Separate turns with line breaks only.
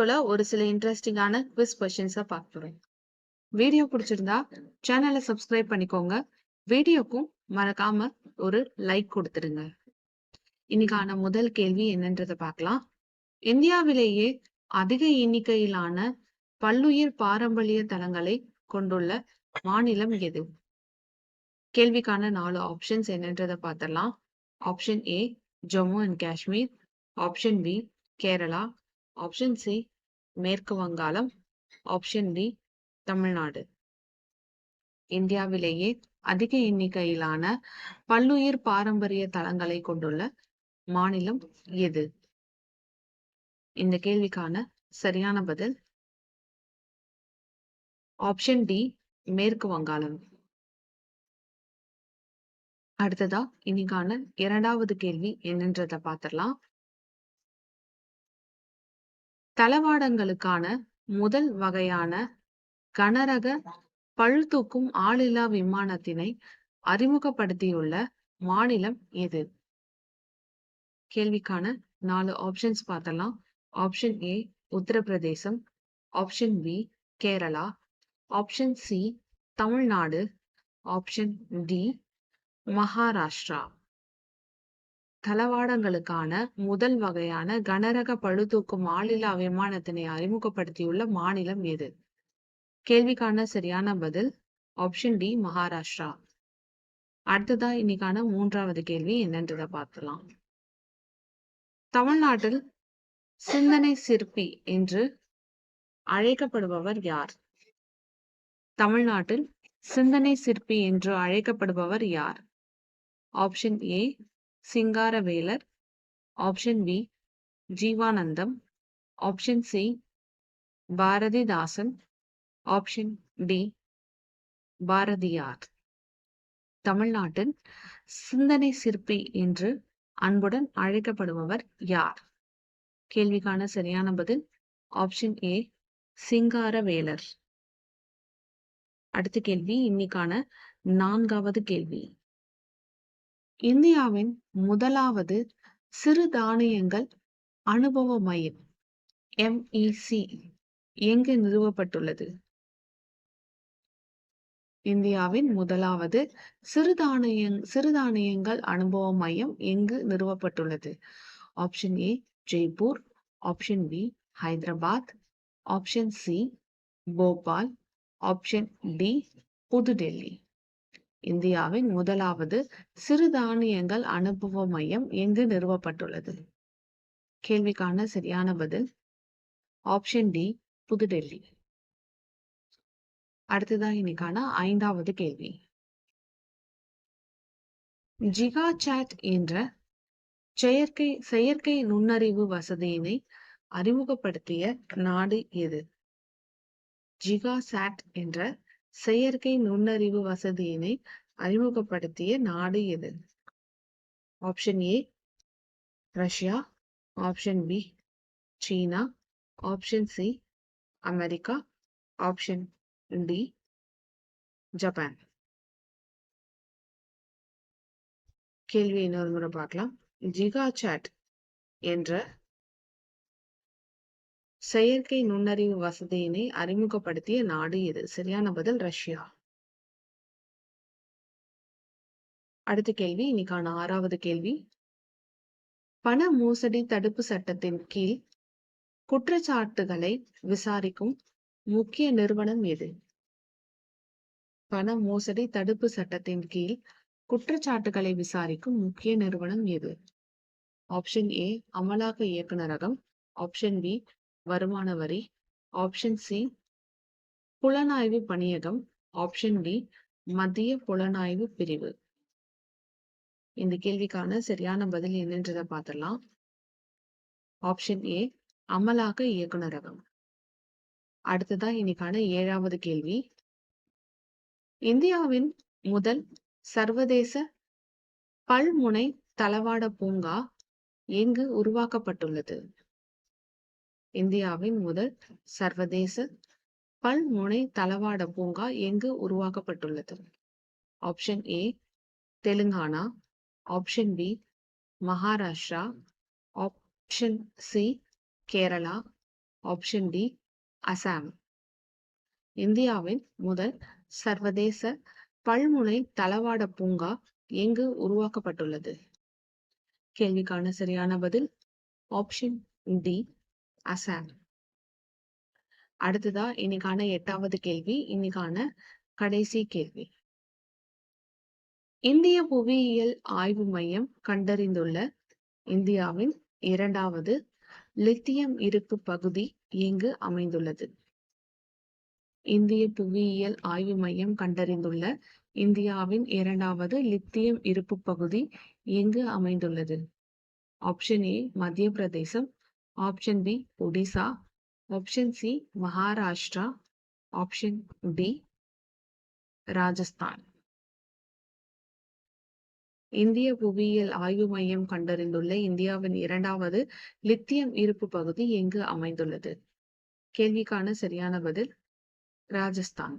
வீடியோல ஒரு சில இன்ட்ரெஸ்டிங்கான குவிஸ் கொஷின்ஸை பார்க்க வீடியோ பிடிச்சிருந்தா சேனலை சப்ஸ்கிரைப் பண்ணிக்கோங்க. வீடியோக்கும் மறக்காம ஒரு லைக் கொடுத்துருங்க இன்னைக்கான முதல் கேள்வி என்னன்றதை பார்க்கலாம். இந்தியாவிலேயே அதிக எண்ணிக்கையிலான பல்லுயிர் பாரம்பரிய தலங்களை கொண்டுள்ள மாநிலம் எது? கேள்விக்கான நாலு ஆப்ஷன்ஸ் என்னன்றதை பார்த்தலாம் option A Jammu and Kashmir option B Kerala option C மேற்கு வங்காளம் ஆப்ஷன் டி தமிழ்நாடு. இந்தியாவிலேயே அதிக எண்ணிக்கையிலான பல்லுயிர் பாரம்பரிய தலங்களை கொண்டுள்ள மாநிலம் எது? இந்த கேள்விக்கான சரியான பதில் ஆப்ஷன் டி மேற்கு வங்காளம். அடுத்ததா இன்னைக்கான இரண்டாவது கேள்வி என்னன்றத பார்த்திடலாம். தளவாடங்களுக்கான முதல் வகையான கனரக பழுதூக்கும் ஆளில்லா விமானத்தினை அறிமுகப்படுத்தியுள்ள மாநிலம் எது? கேள்விக்கான நாலு ஆப்ஷன்ஸ் பார்த்தலாம் option A Uttar Pradesh. Option B Kerala. Option C Tamil Nadu. Option D Maharashtra. தளவாடங்களுக்கான முதல் வகையான கனரக பழுதூக்கும் ஆளில்லா விமானத்தினை அறிமுகப்படுத்தியுள்ள மாநிலம் எது? கேள்விக்கான சரியான பதில் ஆப்ஷன் டி மகாராஷ்டிரா. அடுத்ததா இன்னைக்கான மூன்றாவது கேள்வி என்னன்றதை பார்க்கலாம் தமிழ்நாட்டில் சிந்தனை சிற்பி என்று அழைக்கப்படுபவர் யார்? தமிழ்நாட்டில் சிந்தனை சிற்பி என்று அழைக்கப்படுபவர் யார்? Option A Singaravelar option B Jeevanandam option C Bharathidasan option D Bharathiyar. தமிழ்நாட்டின் சிந்தனை சிற்பி என்று அன்புடன் அழைக்கப்படுபவர் யார்? கேள்விக்கான சரியான பதில் ஆப்ஷன் ஏ சிங்காரவேலர் அடுத்த கேள்வி இன்னைக்கான நான்காவது கேள்வி. இந்தியாவின் முதலாவது சிறு தானியங்கள் அனுபவ மையம் எம்இசி எங்கு நிறுவப்பட்டுள்ளது? இந்தியாவின் முதலாவது சிறுதானிய சிறுதானியங்கள் அனுபவ மையம் எங்கு நிறுவப்பட்டுள்ளது? Option A Jaipur option B Hyderabad option C Bhopal option D New Delhi இந்தியாவின் முதலாவது சிறுதானியங்கள் அனுபவ மையம் எங்கு நிறுவப்பட்டுள்ளது? கேள்விக்கான சரியான பதில் ஆப்ஷன் டி புதுடெல்லி. அடுத்ததான் இன்னைக்கான ஐந்தாவது கேள்வி. ஜிகா சாட் என்ற செயற்கை செயற்கை நுண்ணறிவு வசதியினை அறிமுகப்படுத்திய நாடு எது? ஜிகா சாட் என்ற செயற்கை நுண்ணறிவு வசதியினை அறிமுகப்படுத்திய நாடு எது? Option A Russia option B China option C America option D Japan கேள்வி இன்னொரு முறை பார்க்கலாம். ஜிகா சாட் என்ற செயற்கை நுண்ணறிவு வசதியினை அறிமுகப்படுத்திய நாடு எது? சரியான பதில் ரஷ்யா. அடுத்த கேள்வி இன்னைக்கான ஆறாவது கேள்வி. பண மோசடி தடுப்பு சட்டத்தின் கீழ் குற்றச்சாட்டுகளை விசாரிக்கும் முக்கிய நிறுவனம் எது? பண மோசடி தடுப்பு சட்டத்தின் கீழ் குற்றச்சாட்டுகளை விசாரிக்கும் முக்கிய நிறுவனம் எது? ஆப்ஷன் ஏ அமலாக்க இயக்குநரகம் ஆப்ஷன் பி வருமான வரி ஆப்ஷன் சி புலனாய்வு பணியகம் ஆப்ஷன் டி மத்திய புலனாய்வு பிரிவு. இந்த கேள்விக்கான சரியான பதில் என்னன்றதை பார்த்துடலாம். ஆப்ஷன் ஏ அமலாக்க இயக்குநரகம். அடுத்ததா இன்னைக்கான ஏழாவது கேள்வி. இந்தியாவின் முதல் சர்வதேச பல்முனை தளவாட பூங்கா எங்கு உருவாக்கப்பட்டுள்ளது? இந்தியாவின் முதல் சர்வதேச பல்முனை தளவாட பூங்கா எங்கு உருவாக்கப்பட்டுள்ளது? Option A Telangana. Option B Maharashtra. Option C Kerala. Option D Assam. இந்தியாவின் முதல் சர்வதேச பல்முனை தளவாட பூங்கா எங்கு உருவாக்கப்பட்டுள்ளது? கேள்விக்கான சரியான பதில் ஆப்ஷன் டி அசாம் அடுத்ததா இன்னைக்கான எட்டாவது கேள்வி இன்னைக்கான கடைசி கேள்வி. இந்திய புவியியல் ஆய்வு மையம் கண்டறிந்துள்ள இந்தியாவின் இரண்டாவது லித்தியம் இருப்பு பகுதி எங்கு அமைந்துள்ளது. இந்திய புவியியல் ஆய்வு மையம் கண்டறிந்துள்ள இந்தியாவின் இரண்டாவது லித்தியம் இருப்பு பகுதி எங்கு அமைந்துள்ளது. Option A Madhya Pradesh option B Odisha option C Maharashtra option D Rajasthan இந்திய புவியியல் ஆய்வு மையம் கண்டறிந்துள்ள இந்தியாவின் இரண்டாவது லித்தியம் இருப்பு பகுதி எங்கு அமைந்துள்ளது? கேள்விக்கான சரியான பதில் ராஜஸ்தான்.